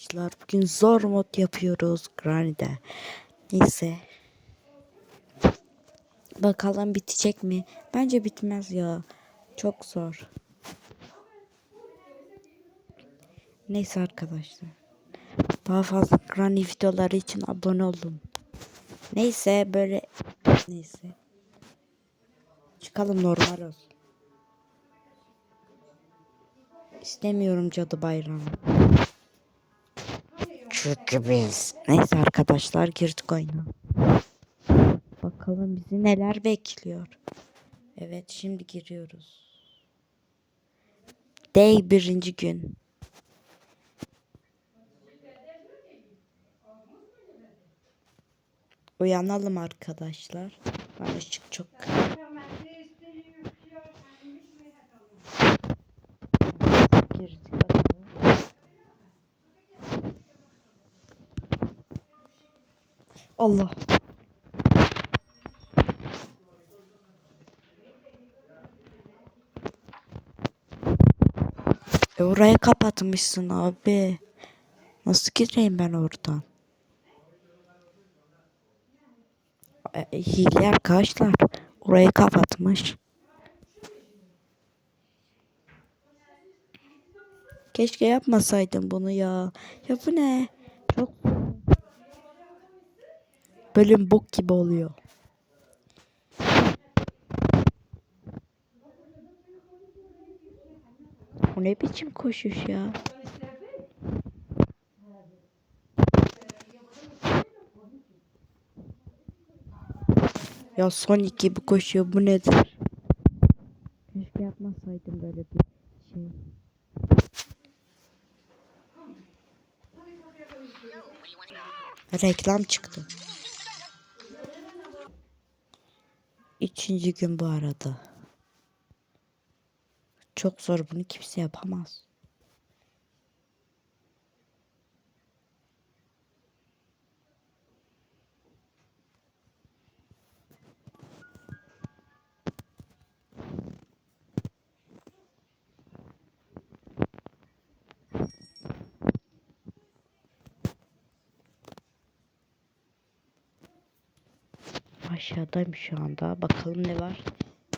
arkadaşlar. Bugün zor mod yapıyoruz Granny'de. Neyse. Bakalım bitecek mi? Bence bitmez ya. Çok zor. Neyse arkadaşlar. Daha fazla Granny videoları için abone olun. Neyse böyle neyse. Çıkalım normal olsun. İstemiyorum cadı bayramı. Çünkü biz. Neyse arkadaşlar girdik oyuna. Bakalım bizi neler bekliyor. Evet şimdi giriyoruz. Day birinci gün. Uyanalım arkadaşlar. Işık çok girdik bakalım. Allah. E orayı kapatmışsın abi. Nasıl gireyim ben oradan? E, hile arkadaşlar. Orayı kapatmış. Keşke yapmasaydım bunu ya. Ya bu ne? Çok bölüm bok gibi oluyor. O ne biçim koşuş ya? Ya Sonic gibi koşuyor bu nedir? Keşke yapmasaydım böyle bir şey. Reklam çıktı. Üçüncü gün bu arada. Çok zor bunu kimse yapamaz. Aşağıdayım şu anda. Bakalım ne var.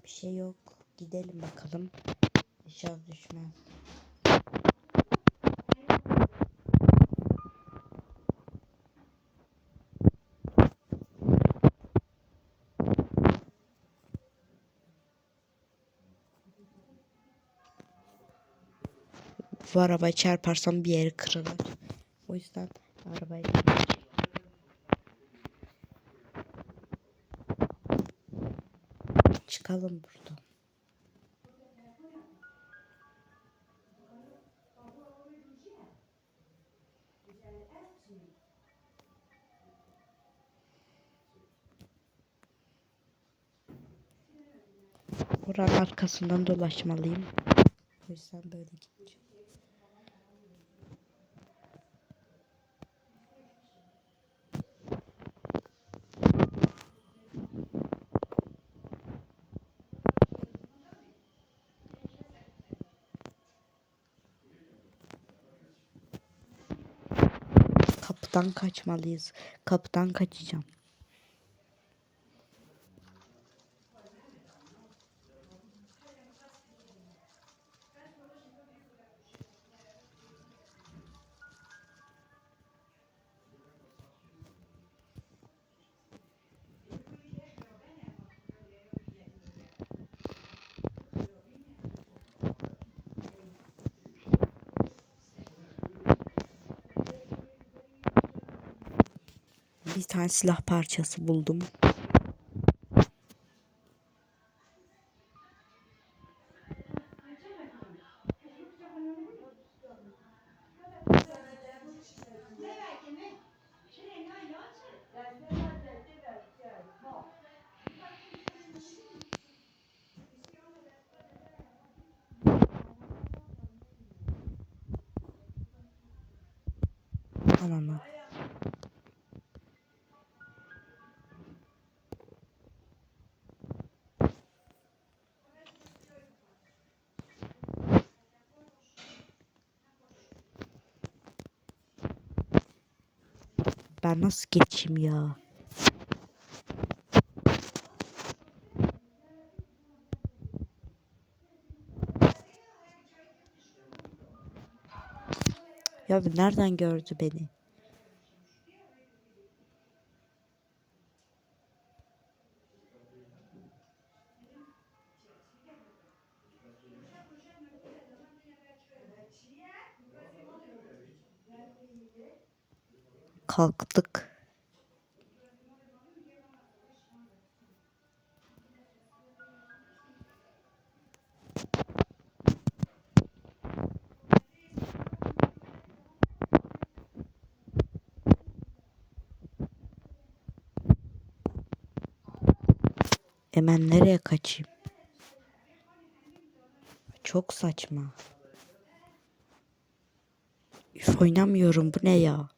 Bir şey yok. Gidelim bakalım. İnşallah düşmez. Bu arabayı çarparsam bir yeri kırılır. O yüzden arabayı çıkalım buradan. Oranın arkasından dolaşmalıyım. O yüzden böyle gideceğim. Kapıdan kaçmalıyız. Kapıdan kaçacağım. Bir tane silah parçası buldum. Anana. Ben nasıl geçeyim ya? Ya nereden gördü beni? Kalktık. Hemen nereye kaçayım? Çok saçma. Üf oynamıyorum bu ne ya?